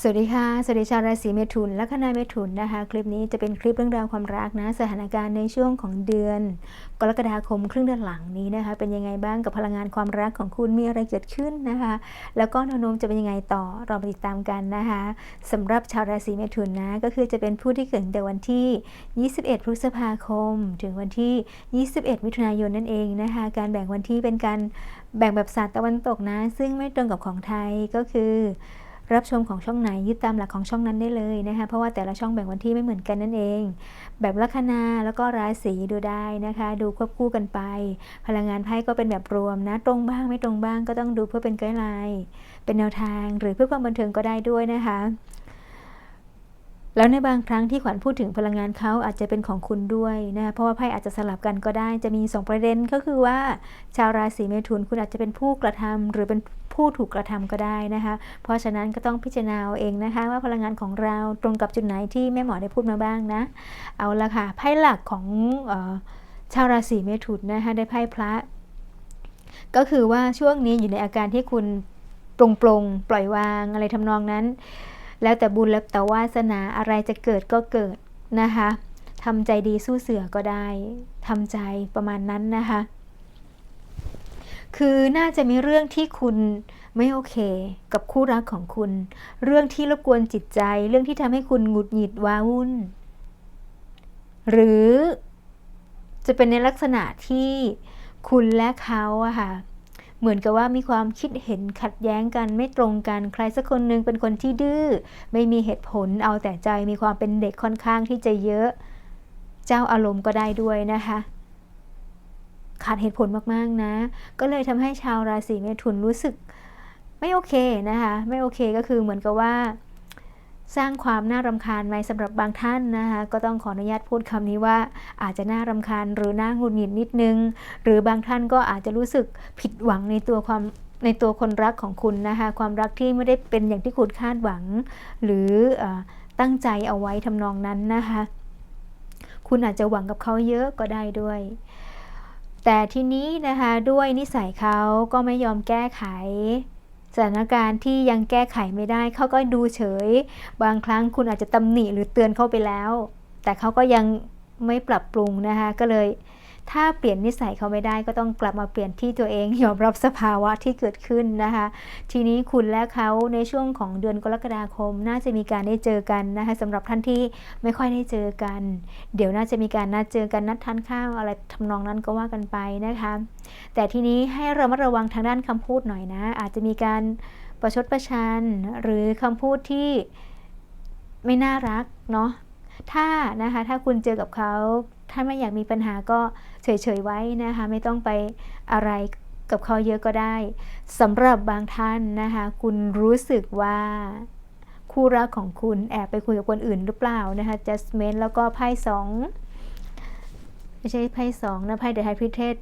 สวัสดีค่ะ สวัสดีชาวราศีเมถุนและคณะเมถุนนะคะ คลิปนี้จะเป็นคลิปเรื่องราวความรักนะ สถานการณ์ในช่วงของเดือน กรกฎาคมครึ่งเดือนหลังนี้นะคะ เป็นยังไงบ้างกับพลังงานความรักของคุณมีอะไรเกิดขึ้นนะคะ แล้วก็แนวโน้มจะเป็นยังไงต่อเรามาติดตามกันนะคะสำหรับชาวราศีเมถุนนะก็คือจะเป็นผู้ที่เกิดในวันที่ 21 พฤษภาคม ถึงวันที่ 21 มิถุนายนนั่นเองนะคะ การแบ่งวันที่เป็นการแบ่งแบบศาสตร์ตะวันตกนะ ซึ่งไม่ตรงกับของไทยก็คือ รับชมของช่องไหนยึดตามหลักของช่องนั้นได้เลยนะคะเพราะว่าแต่ละช่องแบ่งวันที่ไม่เหมือนกันนั่นเอง แบบลัคนาแล้วก็ราศีดูได้นะคะ ดูควบคู่กันไป พลังงานไพ่ก็เป็นแบบรวมนะตรงบ้างไม่ตรงบ้างก็ต้องดูเพื่อเป็นไกด์ไลน์เป็นแนวทางหรือเพื่อความบันเทิงก็ได้ด้วยนะคะ แล้วในบางครั้งที่ขวัญพูดถึงพลังงานเขาอาจจะเป็นของคุณด้วยนะเพราะว่าไพ่อาจจะสลับกันก็ได้ จะมี 2 ประเด็นก็คือว่า ชาวราศีเมถุนคุณอาจจะเป็นผู้กระทำหรือเป็นผู้ถูกกระทำก็ได้นะคะ เพราะฉะนั้นก็ต้องพิจารณาเองนะคะ ว่าพลังงานของเราตรงกับจุดไหนที่แม่หมอได้พูดมาบ้างนะ เอาละค่ะไพ่หลักของออชาวราศีเมถุนนะคะได้ไพ่พระ ก็คือว่าช่วงนี้อยู่ในอาการที่คุณปรงปรงปล่อยวางอะไรทำนองนั้น แล้วแต่บุญแล้วแต่วาสนาอะไรจะเกิดก็เกิดนะคะทำใจดีสู้เสือก็ได้ทำใจประมาณนั้นนะคะ คือน่าจะมีเรื่องที่คุณไม่โอเค กับคู่รักของคุณ เรื่องที่รบกวนจิตใจ เรื่องที่ทำให้คุณหงุดหงิดว้าวุ่น หรือจะเป็นในลักษณะที่คุณและเขาอะค่ะ เหมือนกับว่ามีความคิดเห็นขัดแย้งกันไม่ตรงกันใครสักคนหนึ่งเป็นคนที่ดื้อไม่มีเหตุผลเอาแต่ใจมีความเป็นเด็กค่อนข้างที่จะเยอะ เจ้าอารมณ์ก็ได้ด้วยนะคะขาดเหตุผลมากๆนะ ก็เลยทำให้ชาวราศีเมถุนรู้สึกไม่โอเคนะคะ ไม่โอเคก็คือเหมือนกับว่า สร้างความน่ารำคาญไหมสำหรับบางท่านนะคะก็ต้องขออนุญาตพูดคำนี้ว่า อาจจะน่ารำคาญหรือน่าหงุดหงิดนิดนึง หรือบางท่านก็อาจจะรู้สึกผิดหวังในตัวความในตัวคนรักของคุณนะคะความรักที่ไม่ได้เป็นอย่างที่คุณคาดหวัง หรืออตั้งใจเอาไว้ทำนองนั้นนะคะคุณอาจจะหวังกับเขาเยอะก็ได้ด้วย แต่ทีนี้นะคะด้วยนิสัยเขาก็ไม่ยอมแก้ไข สถานการณ์ที่ยังแก้ไขไม่ได้เขาก็ดูเฉย บางครั้งคุณอาจจะตำหนิหรือเตือนเขาไปแล้ว แต่เขาก็ยังไม่ปรับปรุงนะคะก็เลย ถ้าเปลี่ยนนิสัยเขาไม่ได้ก็ต้องกลับมาเปลี่ยนที่ตัวเองยอมรับสภาวะที่เกิดขึ้นนะคะ ทีนี้คุณและเขาในช่วงของเดือนกรกฎาคม น่าจะมีการได้เจอกันนะคะสำหรับท่านที่ไม่ค่อยได้เจอกัน เดี๋ยวน่าจะมีการนัดเจอกันนัดทานข้าวอะไรทำนองนั้นก็ว่ากันไปนะคะ แต่ทีนี้ให้เรามาระวังทางด้านคำพูดหน่อยนะ อาจจะมีการประชดประชันหรือคำพูดที่ไม่น่ารักเนาะถ้านะคะถ้าคุณเจอกับเขา ถ้าไม่อยากมีปัญหาก็เฉยๆไว้นะคะ ไม่ต้องไปอะไรกับเขาเยอะก็ได้สำหรับบางท่านนะคะ คุณรู้สึกว่าคู่รักของคุณแอบไปคุยกับคนอื่นหรือเปล่านะคะ Jasmine แล้วก็ไพ่สองไม่ใช่ไพ่สองนะไพ่เดอะไฮพิเทศ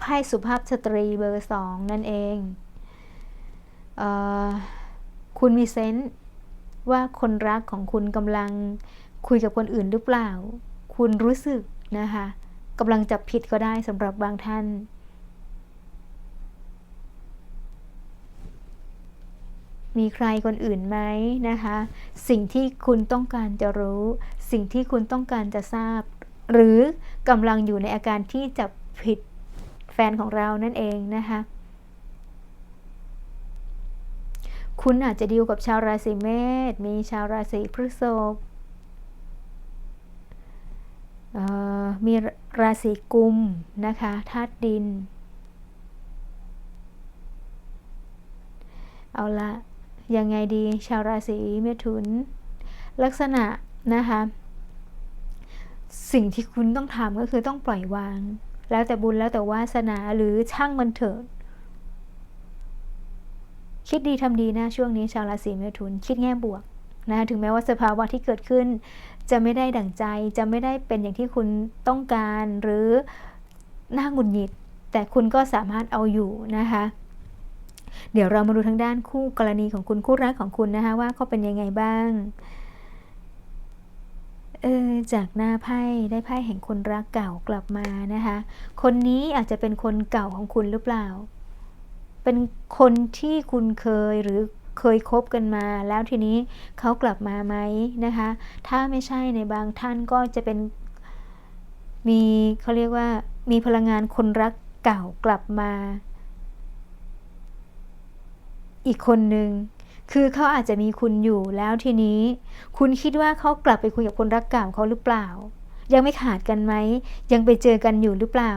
ไพ่สุภาพสตรีเบอร์สองนั่นเองเออคุณมีเซนต์ว่าคนรักของคุณกำลังคุยกับคนอื่นหรือเปล่า คุณรู้สึกนะคะกำลังจับผิดก็ได้สำหรับบางท่าน มีใครคนอื่นไหมนะคะ สิ่งที่คุณต้องการจะรู้ สิ่งที่คุณต้องการจะทราบ หรือกำลังอยู่ในอาการที่จับผิดแฟนของเรานั่นเองนะคะคุณอาจจะดีลกับชาวราศีเมษ มีชาวราศีพฤษภ มีราศีกุมนะคะธาตุดิน เอาละยังไงดีชาวราศีเมถุน ลักษณะนะคะ สิ่งที่คุณต้องทำก็คือต้องปล่อยวาง แล้วแต่บุญแล้วแต่วาสนาหรือช่างมันเถิดคิดดีทำดีนะช่วงนี้ชาวราศีเมถุน คิดแง่บวกนะถึงแม้ว่าสภาวะที่เกิดขึ้น จะไม่ได้ดั่งใจ จะไม่ได้เป็นอย่างที่คุณต้องการ หรือน้าหงุดหงิด แต่คุณก็สามารถเอาอยู่นะคะ เดี๋ยวเรามาดูทางด้านคู่กรณีของคุณคู่รักของคุณนะคะว่าเขาเป็นยังไงบ้างเออจากหน้าไพ่ได้ไพ่แห่งคนรักเก่ากลับมานะคะ คนนี้อาจจะเป็นคนเก่าของคุณหรือเปล่า เป็นคนที่คุณเคยหรือ เคยคบกันมา แล้วทีนี้เขากลับมาไหมนะคะ ถ้าไม่ใช่ในบางท่านก็จะเป็น มีเขาเรียกว่ามีพลังงานคนรักเก่ากลับมา อีกคนหนึ่งคือเขาอาจจะมีคุณอยู่แล้วทีนี้ คุณคิดว่าเขากลับไปคุยกับคนรักเก่าเขาหรือเปล่า ยังไม่ขาดกันไหมยังไปเจอกันอยู่หรือเปล่า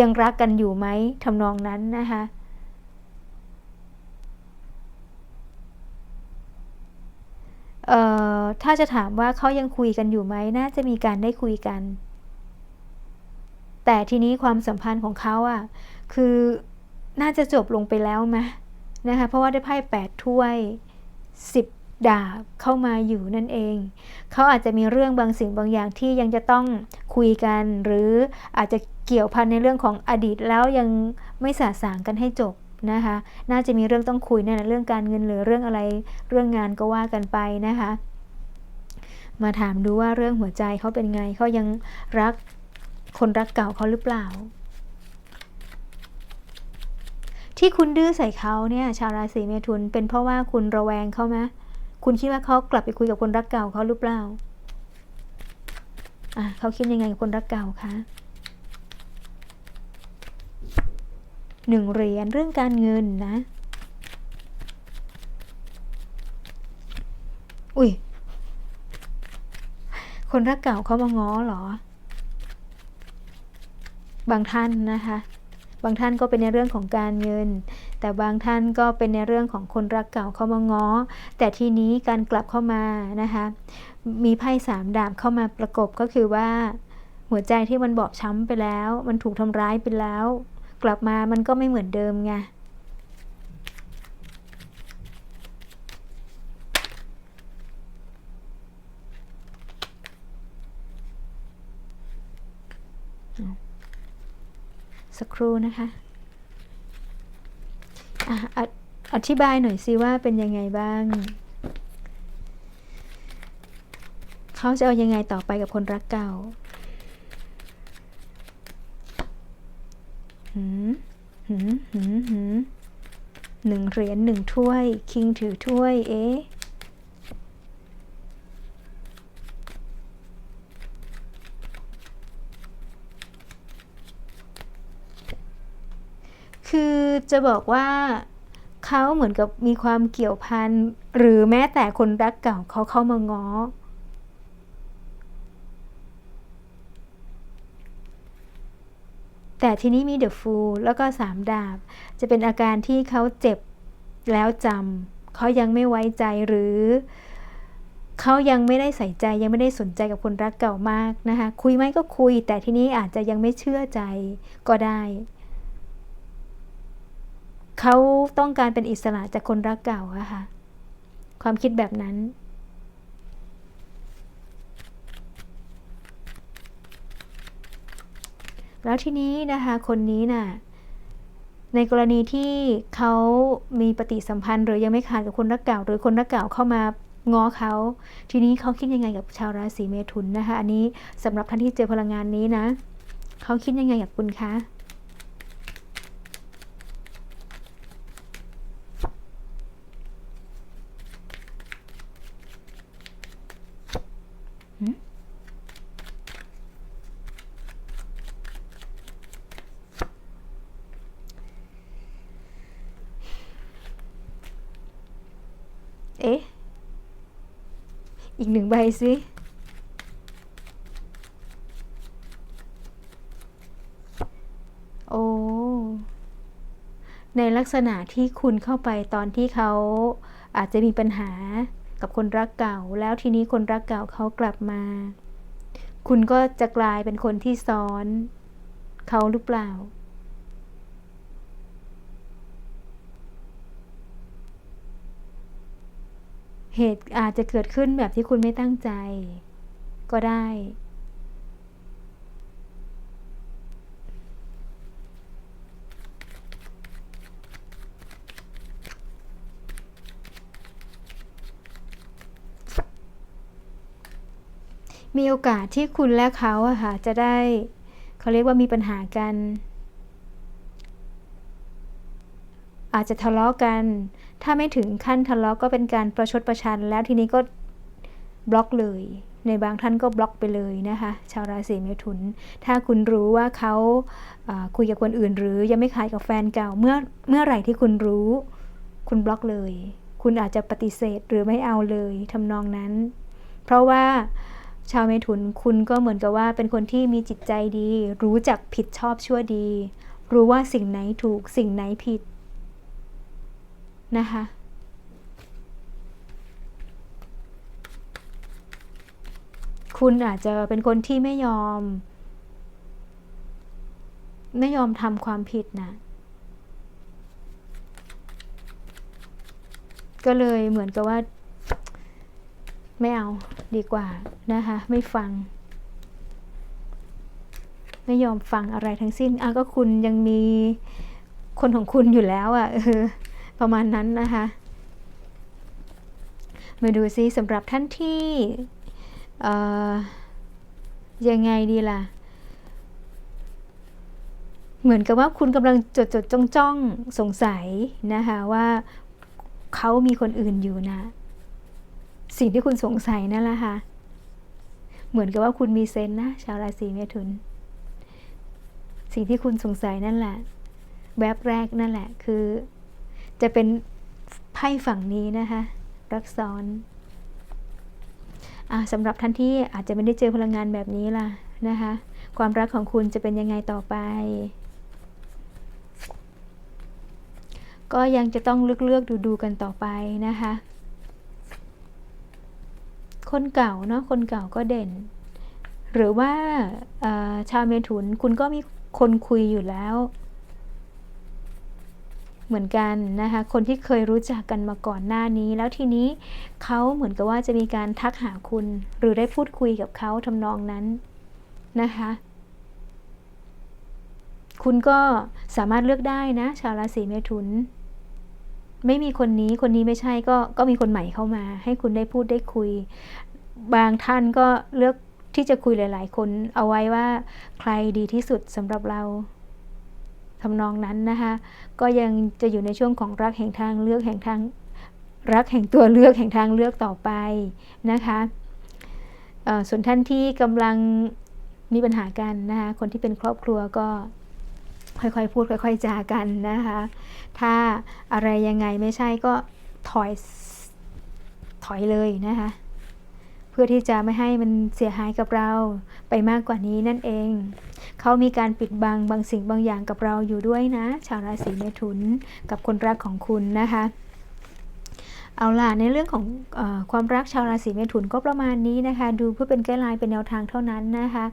ยังรักกันอยู่ไหมทำนองนั้นนะคะเอ่อ ถ้าจะถามว่าเขายังคุยกันอยู่ไหมน่าจะมีการได้คุยกัน แต่ทีนี้ความสัมพันธ์ของเขาอะคือน่าจะจบลงไปแล้วไหมนะคะเพราะว่าได้ไพ่แปดถ้วยสิบดาบเข้ามาอยู่นั่นเอง เขาอาจจะมีเรื่องบางสิ่งบางอย่างที่ยังจะต้องคุยกัน หรืออาจจะเกี่ยวพันในเรื่องของอดีตแล้วยังไม่สาสางกันให้จบ นะคะ น่าจะมีเรื่องต้องคุยนั่นแหละเรื่องการเงินหรือเรื่องอะไรเรื่องงานก็ว่ากันไปนะคะ มาถามดูว่าเรื่องหัวใจเขาเป็นไงเขายังรักคนรักเก่าเขาหรือเปล่า ที่คุณดื้อใส่เขาเนี่ย ชาวราศีเมถุนเป็นเพราะว่าคุณระแวงเขาไหมคุณคิดว่าเขากลับไปคุยกับคนรักเก่าเขาหรือเปล่าอะเขาคิดยังไงกับคนรักเก่าคะ หนึ่งเหรียญเรื่องการเงินนะ อุ้ย คนรักเก่าเขามาง้อเหรอ บางท่านนะคะ บางท่านก็เป็นในเรื่องของการเงิน แต่บางท่านก็เป็นในเรื่องของคนรักเก่าเขามาง้อ แต่ทีนี้การกลับเข้ามานะคะ มีไพ่สามดาบเข้ามาประกบก็คือว่าหัวใจที่มันบอบช้ำไปแล้ว มันถูกทำร้ายไปแล้ว กลับมามันก็ไม่เหมือนเดิมไงสักครู่นะคะอะออธิบายหน่อยสิว่าเป็นยังไงบ้าง เขาจะเอายังไงต่อไปกับคนรักเก่า หืม หืมหืมหืมหนึ่งเหรียญหนึ่งถ้วย คิงถือถ้วย เอ๊ะคือจะบอกว่าเขาเหมือนกับมีความเกี่ยวพันหรือแม้แต่คนรักเก่าเขาเข้ามาง้อ แต่ทีนี้มีเดอะฟูลแล้วก็สามดาบ จะเป็นอาการที่เขาเจ็บแล้วจำเขายังไม่ไว้ใจหรือเขายังไม่ได้ใส่ใจยังไม่ได้สนใจกับคนรักเก่ามากนะคะ คุยไหมก็คุย แต่ทีนี้อาจจะยังไม่เชื่อใจก็ได้เขาต้องการเป็นอิสระจากคนรักเก่าอะค่ะ ความคิดแบบนั้น แล้วทีนี้นะคะคนนี้น่ะในกรณีที่เขามีปฏิสัมพันธ์ หรือยังไม่ขาดกับคนรักเก่า หรือคนรักเก่าเข้ามาง้อเขา ทีนี้เขาคิดยังไงกับชาวราศีเมถุนนะคะ อันนี้สำหรับท่านที่เจอพลังงานนี้นะ เขาคิดยังไงกับคุณคะ เอ๊ะ อีกหนึ่งใบสิโอ้ในลักษณะที่คุณเข้าไปตอนที่เขาอาจจะมีปัญหากับคนรักเก่า แล้วทีนี้คนรักเก่าเขากลับมา คุณก็จะกลายเป็นคนที่ซ้อน เขาหรือเปล่า เหตุอาจจะเกิดขึ้นแบบที่คุณไม่ตั้งใจ ก็ได้ มีโอกาสที่คุณและเขาอะค่ะจะได้ เขาเรียกว่ามีปัญหากัน อาจจะทะเลาะกัน ถ้าไม่ถึงขั้นทะเลาะก็เป็นการประชดประชัน แล้วทีนี้ก็บล็อกเลย ในบางท่านก็บล็อกไปเลยนะคะ ชาวราศีเมถุน ถ้าคุณรู้ว่าเขาาคุยกับคนอื่น หรือยังไม่ขายกับแฟนเก่าเมื่อเมื่อไหร่ที่คุณรู้ คุณบล็อกเลย คุณอาจจะปฏิเสธหรือไม่เอาเลยทำนองนั้น เพราะว่าชาวเมถุนคุณก็เหมือนกับว่าเป็นคนที่มีจิตใจดี รู้จักผิดชอบชั่วดี รู้ว่าสิ่งไหนถูกสิ่งไหนผิด นะคะคุณอาจจะเป็นคนที่ไม่ยอม ไม่ยอมทำความผิดนะ ก็เลยเหมือนกับว่า ไม่เอาดีกว่านะคะไม่ฟัง ไม่ยอมฟังอะไรทั้งสิ้นอะก็คุณยังมีคนของคุณอยู่แล้วอะ่ะเออ ประมาณนั้นนะคะ มาดูซิสำหรับท่านที่ยังไงดีล่ะ เหมือนกับว่าคุณกำลังจดจดจ้องจ้องสงสัยนะคะว่าเขามีคนอื่นอยู่นะ สิ่งที่คุณสงสัยนั่นแหละค่ะ เหมือนกับว่าคุณมีเซนนะ ชาวราศีเมถุน สิ่งที่คุณสงสัยนั่นแหละ แวบแรกนั่นแหละ คือ จะเป็นไพ่ฝั่งนี้นะคะ รักซ้อนอะสำหรับท่านที่อาจจะไม่ได้เจอพลังงานแบบนี้ล่ะนะคะ ความรักของคุณจะเป็นยังไงต่อไป ก็ยังจะต้องเลือกเลือกดูดูๆกันต่อไปนะคะ คนเก่าเนาะคนเก่าก็เด่น หรือว่าชาวเมถุนคุณก็มีคนคุยอยู่แล้ว เหมือนกันนะคะคนที่เคยรู้จักกันมาก่อนหน้านี้ แล้วทีนี้เขาเหมือนกับว่าจะมีการทักหาคุณ หรือได้พูดคุยกับเขาทำนองนั้นนะคะคุณก็สามารถเลือกได้นะ ชาวราศีเมถุน ไม่มีคนนี้คนนี้ไม่ใช่ก็ก็มีคนใหม่เข้ามา ให้คุณได้พูดได้คุย บางท่านก็เลือกที่จะคุยหลาย ๆ คนเอาไว้ว่าใครดีที่สุดสำหรับเรา ทำนองนั้นนะคะก็ยังจะอยู่ในช่วงของรักแห่งทางเลือกแห่งทางรักแห่งตัวเลือกแห่งทางเลือกต่อไปนะคะส่วนท่านที่กำลังมีปัญหากันนะคะคนที่เป็นครอบครัวก็ค่อยๆพูดค่อย ๆจากันนะคะถ้าอะไรยังไงไม่ใช่ก็ถอยถอยเลยนะคะ เพื่อที่จะไม่ให้มันเสียหายกับเราไปมากกว่านี้นั่นเอง เขามีการปิดบังบางสิ่งบางอย่างกับเราอยู่ด้วยนะ ชาวราศีเมถุนกับคนรักของคุณนะคะเอาล่ะในเรื่องของออความรักชาวราศีเมถุนก็ประมาณนี้นะคะ ดูเพื่อเป็นไกด์ไลน์เป็นแนวทางเท่านั้นนะคะ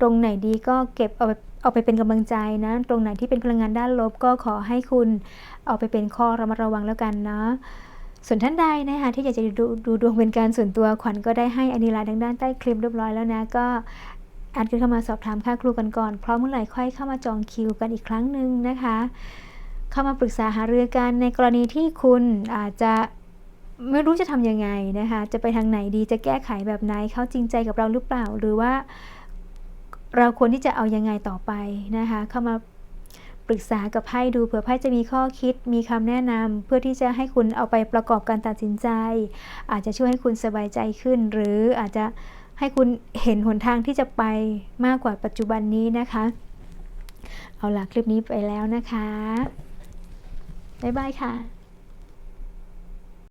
ตรงไหนดีก็เก็บเอาไปเอาไปเป็นกำลังใจนะ ตรงไหนที่เป็นพลังงานด้านลบก็ขอให้คุณเอาไปเป็นข้อระมัดระวังแล้วกันเนาะ ส่วนท่านใดนะคะที่อยากจะดูดูดวงเป็นการส่วนตัวขวัญก็ได้ให้อันนี้ลน์ทางด้านใต้คลิปเรียบร้อยแล้วนะก็แอดกันเข้ามาสอบถามค่าครูกันก่อนเพราะเมื่อไหร่ค่อยเข้ามาจองคิวกันอีกครั้งหนึ่งนะคะ เข้ามาปรึกษาหารือกันในกรณีที่คุณอาจจะไม่รู้จะทำยังไงนะคะ จะไปทางไหนดีจะแก้ไขแบบไหนเขาจริงใจกับเราหรือเปล่า หรือว่าเราควรที่จะเอายังไงต่อไปนะคะ เข้ามา ปรึกษากับไพ่ดูเผื่อไพ่จะมีข้อคิด มีคำแนะนำเพื่อที่จะให้คุณเอาไปประกอบการตัดสินใจ อาจจะช่วยให้คุณสบายใจขึ้น หรืออาจจะให้คุณเห็นหนทางที่จะไปมากกว่าปัจจุบันนี้นะคะ เอาล่ะคลิปนี้ไปแล้วนะคะ บ๊ายบายค่ะ